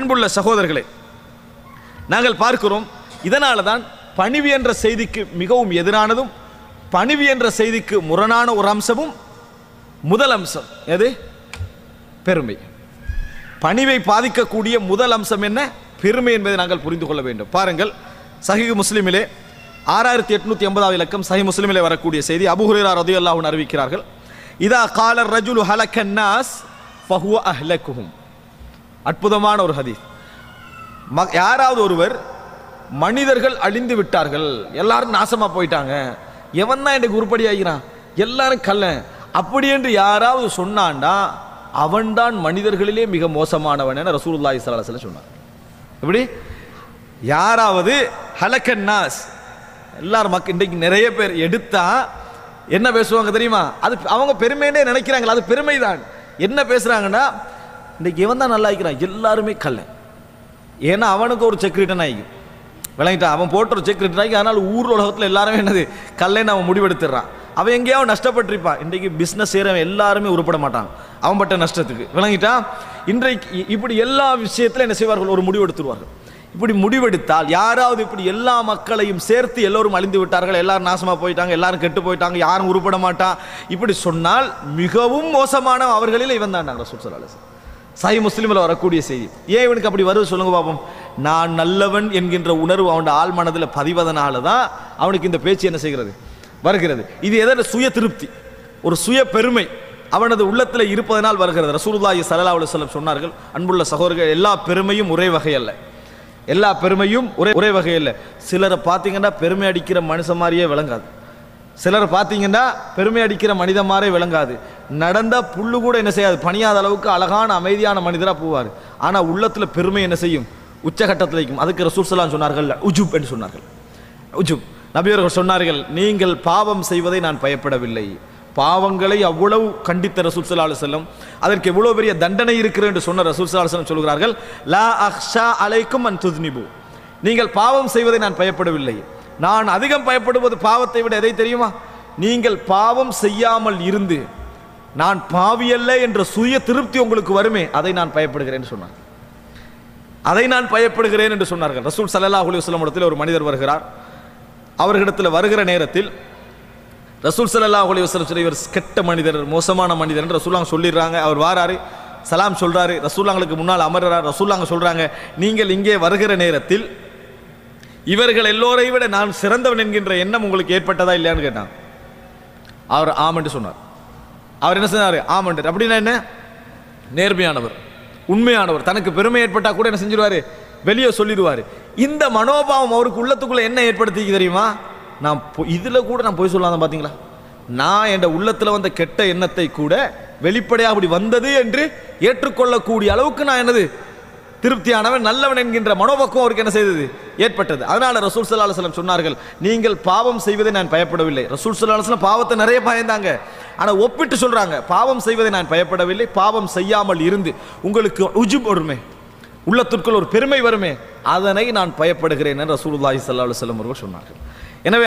அன்புள்ள சகோதரர்களே நாங்கள் பார்க்கிறோம் இதனால தான் பணிவு என்ற செய்திக்கு மிகவும் எதிரானதும் பணிவு என்ற செய்திக்கு முரணான ஒரு அம்சமும் முதல் அம்சம் எது? பெருமை. பணிவை பாதிக்கக்கூடிய முதல் அம்சம் என்ன? பெருமை என்பதை நாங்கள் புரிந்து கொள்ள வேண்டும். பாருங்கள் சஹி முஸ்லிமிலே ஆறாயிரத்தி எட்நூத்தி எண்பதாவது இலக்கம் சஹி முஸ்லிமிலே வரக்கூடிய செய்தி அபு ஹுரேரா ரதியல்லாஹு அறிவிக்கிறார்கள் இதா காலர் ரஜுலு ஹலக்கன்னாஸ் ஃபஹுவ அஹ்லக்குஹும். அற்புதமான ஒரு ஹதீஸ். ம- யாராவது ஒருவர் மனிதர்கள் அழிந்து விட்டார்கள் எல்லாரும் நாசமாக போயிட்டாங்க எவன் தான் எனக்கு உருப்படி ஆகிறான் எல்லாரும் கல்லன் அப்படி என்று யாராவது சொன்னான்டா அவன்தான் மனிதர்களிலே மிக மோசமானவன் என ரசூல்லா இஸ்லாசில் அலைஹி சொன்னார் எப்படி? யாராவது ஹலக்கன் நாஸ் எல்லாரும் மக்கள் இன்றைக்கு நிறைய பேர் எடுத்தா என்ன பேசுவாங்க தெரியுமா? அது அவங்க பெருமைன்னே நினைக்கிறாங்களா அது பெருமை தான் என்ன பேசுறாங்கன்னா இன்னைக்கு இவன் தான் நல்லா ஆகிக்கிறான் எல்லாருமே கல்லை ஏன்னா அவனுக்கு ஒரு செக் ரிட்டன் ஆகி. விளங்கிட்டா அவன் போட்ட ஒரு செக் ரிட்டன் ஆகி அதனால் ஊர் உலகத்தில் எல்லாருமே என்னது கல்லைன்னு அவன் முடிவெடுத்துடுறான் அவன் எங்கேயாவது நஷ்டப்பட்டிருப்பான் இன்றைக்கு பிஸ்னஸ் செய்கிறவன் எல்லாருமே உருப்பட மாட்டான். அவன் பட்ட நஷ்டத்துக்கு. விளங்கிட்டா இன்றைக்கு இப்படி எல்லா விஷயத்திலும் என்ன செய்வார்கள்? ஒரு முடிவு எடுத்துருவார்கள். இப்படி முடிவெடுத்தால் யாராவது இப்படி எல்லா மக்களையும் சேர்த்து எல்லோரும் அழிந்து விட்டார்கள். எல்லாரும் நாசமாக போயிட்டாங்க எல்லாரும் கெட்டு போயிட்டாங்க யாரும் உருப்பட மாட்டான். இப்படி சொன்னால் மிகவும் மோசமான அவர்களில் இவன் தான் நாங்கள் சுற்றுலா சாய் முஸ்லீமில் வரக்கூடிய செய்தி. ஏன் இவனுக்கு அப்படி வருது சொல்லுங்க பாப்போம். நான் நல்லவன் என்கின்ற உணர்வு அவனோட ஆள் மனதில் பதிவதனால தான் அவனுக்கு இந்த பேச்சு என்ன செய்கிறது? வருகிறது. இது எதன சுய திருப்தி. ஒரு சுய பெருமை. அவனது உள்ளத்தில் இருப்பதனால் வருகிறது. ரசூலுல்லாஹி ஸல்லல்லாஹு அலுவலம் சொன்னார்கள் அன்புள்ள சகோதரர்கள் எல்லா பெருமையும் ஒரே வகை அல்ல எல்லா பெருமையும் ஒரே ஒரே வகை இல்லை சிலரை பார்த்தீங்கன்னா பெருமை அடிக்கிற மனுஷன் மாதிரியே விளங்காது. சிலர் பார்த்தீங்கன்னா பெருமை அடிக்கிற மனித மாதிரி விளங்காது. நடந்தால் புல்லு கூட என்ன செய்யாது? பணியாத அளவுக்கு அழகான அமைதியான மனிதராக போவார். ஆனால் உள்ளத்தில் பெருமை என்ன செய்யும்? உச்சகட்டத்தில் வைக்கும் அதுக்கு ரசூல் சொன்னார்கள் உஜுப் என்று சொன்னார்கள். உஜுப். நபியர்கள் சொன்னார்கள் நீங்கள் பாவம் செய்வதை நான் பயப்படவில்லை. பாவங்களை அவ்வளவு கண்டித்த ரசூல் செல்லும் அதற்கு எவ்வளோ பெரிய தண்டனை இருக்கிறது என்று சொன்ன ரசூல் ஸல்லல்லாஹு சொல்கிறார்கள் லா அஹ்ஷா அலைக்கும் அன் துத்னிபு நீங்கள் பாவம் செய்வதை நான் பயப்படவில்லை. நான் அதிகம் பயப்படுவது பாவத்தை விட எதை தெரியுமா? நீங்கள் பாவம் செய்யாமல் இருந்து நான் பாவியல்ல என்ற சுய திருப்தி உங்களுக்கு வருமே அதை நான் பயப்படுகிறேன் சொன்னார் அதை நான் பயப்படுகிறேன் என்று சொன்னார்கள். ரசூல் ஸல்லல்லாஹு அலைஹி இடத்தில் ஒரு மனிதர் வருகிறார். அவர்களிடத்தில் வருகிற நேரத்தில் ரசூல் சல்லல்லா அலி வஸ்லம் சொல்லி இவர் கெட்ட மனிதர் மோசமான மனிதர் என்று ரசூலாங்க சொல்லிடுறாங்க. அவர் வாராரு சலாம் சொல்றாரு. ரசூல்லாங்களுக்கு முன்னால் அமர்றார். ரசூல்லாங்க சொல்றாங்க நீங்கள் இங்கே வருகிற நேரத்தில் இவர்கள் எல்லோரை விட நான் சிறந்தவன் என்கின்ற எண்ணம் உங்களுக்கு ஏற்பட்டதா இல்லையான்னு கேட்டான். அவர் ஆமென்று சொன்னார். அவர் என்ன சொன்னார்? ஆமென்று அப்படின்னா என்ன? நேர்மையானவர் உண்மையானவர். தனக்கு பெருமை ஏற்பட்டால் கூட என்ன செஞ்சிருவார்? வெளியே சொல்லிடுவார். இந்த மனோபாவம் அவருக்கு உள்ளத்துக்குள்ள என்ன ஏற்படுத்திக்கு தெரியுமா? நான் பொ- கூட நான் போய் சொல்லாத பார்த்தீங்களா நான் என் உள்ளத்தில் வந்த கெட்ட எண்ணத்தை கூட வெளிப்படையாக அப்படி வந்தது என்று ஏற்றுக்கொள்ளக்கூடிய அளவுக்கு நான் என்னது? திருப்தியானவன் நல்லவன் என்கின்ற மனோபக்குவம் அவருக்கு என்ன செய்தது? ஏற்பட்டது. அதனால ரசூல் சல்லா அலுவலம் சொன்னார்கள் நீங்கள் பாவம் செய்வதை நான் பயப்படவில்லை. ரசூல் ஸல்லல்லாஹு அலைஹி பாவத்தை நிறைய பயந்தாங்க. ஆனால் ஒப்பிட்டு சொல்றாங்க பாவம் செய்வதை நான் பயப்படவில்லை பாவம் செய்யாமல் இருந்து உங்களுக்கு உஜுப் வருமே உள்ளத்திற்குள் ஒரு பெருமை வருமே அதனை நான் பயப்படுகிறேன் என்று ரசூலுல்லாஹி ஸல்லல்லாஹு அலைஹி வஸல்லம் அவர்கள் சொன்னார்கள். எனவே